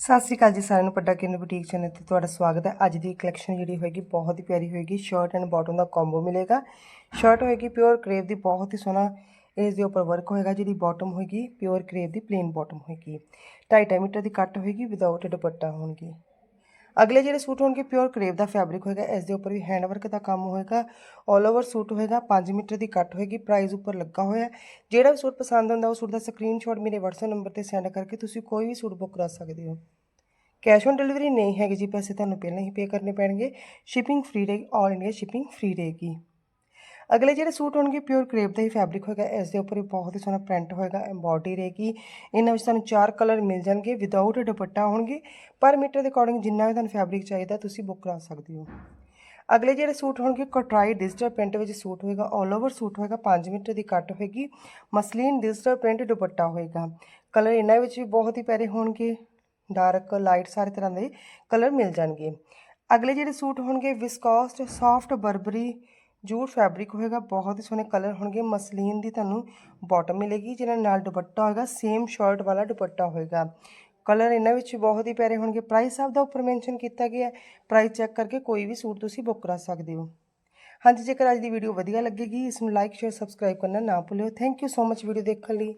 ਸਤਿ ਸ਼੍ਰੀ ਅਕਾਲ ਜੀ ਸਾਰਿਆਂ ਨੂੰ ਪੱਡਾ ਕਿਰਨ ਬੁਟੀਕ ਚੈਨਲ ਤੇ ਤੁਹਾਡਾ ਸਵਾਗਤ ਹੈ। ਅੱਜ ਦੀ ਕਲੈਕਸ਼ਨ ਜਿਹੜੀ ਹੋਏਗੀ ਬਹੁਤ ਹੀ ਪਿਆਰੀ ਹੋਏਗੀ। ਸ਼ਰਟ ਐਂਡ ਬਾਟਮ ਦਾ ਕੰਬੋ ਮਿਲੇਗਾ। ਸ਼ਰਟ ਹੋਏਗੀ ਪਿਓਰ ਕਰੇਵ ਦੀ, ਬਹੁਤ ਹੀ ਸੋਹਣਾ ਇਸ ਦੇ ਉੱਪਰ ਵਰਕ ਹੋਏਗਾ ਜਿਹੜੀ ਬਾਟਮ ਹੋਏਗੀ ਪਿਓਰ ਕਰੇਵ ਦੀ ਪਲੇਨ ਬਾਟਮ ਹੋਏਗੀ। 2.5 ਮੀਟਰ ਦੀ ਕੱਟ ਹੋਏਗੀ ਵਿਦਆਊਟ ਦੁਪੱਟਾ ਹੋਣਗੇ। ਅਗਲੇ ਜਿਹੜੇ ਸੂਟ ਹੋਣਗੇ ਪਿਓਰ ਕਰੇਵ ਦਾ ਫੈਬਰਿਕ ਹੋਏਗਾ, ਇਸ ਦੇ ਉੱਪਰ ਵੀ ਹੈਂਡ ਵਰਕ ਦਾ ਕੰਮ ਹੋਏਗਾ 올 ਓਵਰ ਸੂਟ ਹੋਏਗਾ 5 ਮੀਟਰ ਦੀ ਕੱਟ ਹੋਏਗੀ ਪ੍ਰਾਈਸ ਉੱਪਰ ਲੱਗਾ ਹੋਇਆ ਜਿਹੜਾ ਵੀ ਸੂਟ ਪਸੰਦ ਹੁੰਦਾ ਉਹ ਸੂਟ ਦਾ ਸਕਰੀਨਸ਼ਾਟ ਮੇਰੇ WhatsApp ਨੰਬਰ ਤੇ ਸੈਂਡ ਕਰਕੇ ਤੁਸੀਂ ਕੋਈ ਵੀ ਸੂਟ ਬੁੱਕ ਕਰਾ ਸਕਦੇ ਹੋ। ਕੈਸ਼ ਔਨ ਡਿਲੀਵਰੀ ਨਹੀਂ ਹੈਗੀ ਜੀ, ਪੈਸੇ ਤੁਹਾਨੂੰ ਪਹਿਲਾਂ ਹੀ ਪੇ ਕਰਨੇ ਪੈਣਗੇ। ਸ਼ਿਪਿੰਗ ਫ੍ਰੀ ਰਹੇਗੀ ਆਲ ਇੰਡੀਆ ਸ਼ਿਪਿੰਗ ਫ੍ਰੀ ਰਹੇਗੀ। ਅਗਲੇ ਜਿਹੜੇ ਸੂਟ ਹੋਣਗੇ ਪਿਓਰ ਕਰੇਪ ਦਾ ਹੀ ਫੈਬਰਿਕ ਹੋਏਗਾ, ਇਸ ਦੇ ਉੱਪਰ ਵੀ ਬਹੁਤ ਹੀ ਸੋਹਣਾ ਪ੍ਰਿੰਟ ਹੋਏਗਾ ਐਮਬੋਡੀ ਰਹੇਗੀ। ਇਹਨਾਂ ਵਿੱਚ ਤੁਹਾਨੂੰ ਚਾਰ ਕਲਰ ਮਿਲ ਜਾਣਗੇ ਵਿਦਆਊਟ ਦੁਪੱਟਾ ਹੋਣਗੇ, ਪਰ ਮੀਟਰ ਦੇ ਅਕੋਰਡਿੰਗ ਜਿੰਨਾ ਵੀ ਤੁਹਾਨੂੰ ਫੈਬਰਿਕ ਚਾਹੀਦਾ, ਤੁਸੀਂ ਬੁੱਕ ਕਰਾ ਸਕਦੇ ਹੋ। ਅਗਲੇ ਜਿਹੜੇ ਸੂਟ ਹੋਣਗੇ ਕਟਰਾਈ ਡਿਜੀਟਲ ਪ੍ਰਿੰਟ ਵਿੱਚ ਸੂਟ ਹੋਏਗਾ 올 ਓਵਰ ਸੂਟ ਹੋਏਗਾ 5 ਮੀਟਰ ਦੀ ਕੱਟ ਹੋਏਗੀ, ਮਸਲੀਨ ਡਿਜੀਟਲ ਪ੍ਰਿੰਟ ਦੁਪੱਟਾ ਹੋਏਗਾ। ਕਲਰ ਇਹਨਾਂ ਵਿੱਚ ਵੀ ਬਹੁਤ ਹੀ ਪਿਆਰੇ ਹੋਣਗੇ ਡਾਰਕ ਲਾਈਟ ਸਾਰੇ ਤਰ੍ਹਾਂ ਦੇ ਕਲਰ ਮਿਲ ਜਾਣਗੇ। ਅਗਲੇ ਜਿਹੜੇ ਸੂਟ ਹੋਣਗੇ viscose soft Burberry jute fabric ਹੋਏਗਾ, ਬਹੁਤ ਹੀ ਸੋਹਣੇ ਕਲਰ ਹੋਣਗੇ। ਮਸਲੀਨ ਦੀ ਤੁਹਾਨੂੰ ਬਾਟਮ ਮਿਲੇਗੀ ਜਿਹਨਾਂ ਨਾਲ ਦੁਪੱਟਾ ਹੋਏਗਾ ਸੇਮ ਸ਼ਰਟ ਵਾਲਾ ਦੁਪੱਟਾ ਹੋਏਗਾ। ਕਲਰ ਇਹਨਾਂ ਵਿੱਚ ਬਹੁਤ ਹੀ ਪਿਆਰੇ ਹੋਣਗੇ। ਪ੍ਰਾਈਸ ਆਪ ਦਾ ਉੱਪਰ ਮੈਂਸ਼ਨ ਕੀਤਾ ਗਿਆ ਹੈ। ਪ੍ਰਾਈਸ ਚੈੱਕ ਕਰਕੇ ਕੋਈ ਵੀ ਸੂਟ ਤੁਸੀਂ ਬੁੱਕ ਕਰਾ ਸਕਦੇ ਹੋ। ਹਾਂਜੀ, ਜੇਕਰ ਅੱਜ ਦੀ ਵੀਡੀਓ ਵਧੀਆ ਲੱਗੇਗੀ, ਇਸ ਨੂੰ ਲਾਈਕ ਸ਼ੇਅਰ ਸਬਸਕ੍ਰਾਈਬ ਕਰਨਾ ਨਾ ਭੁੱਲਿਓ। Thank you so much video ਦੇਖਣ ਲਈ।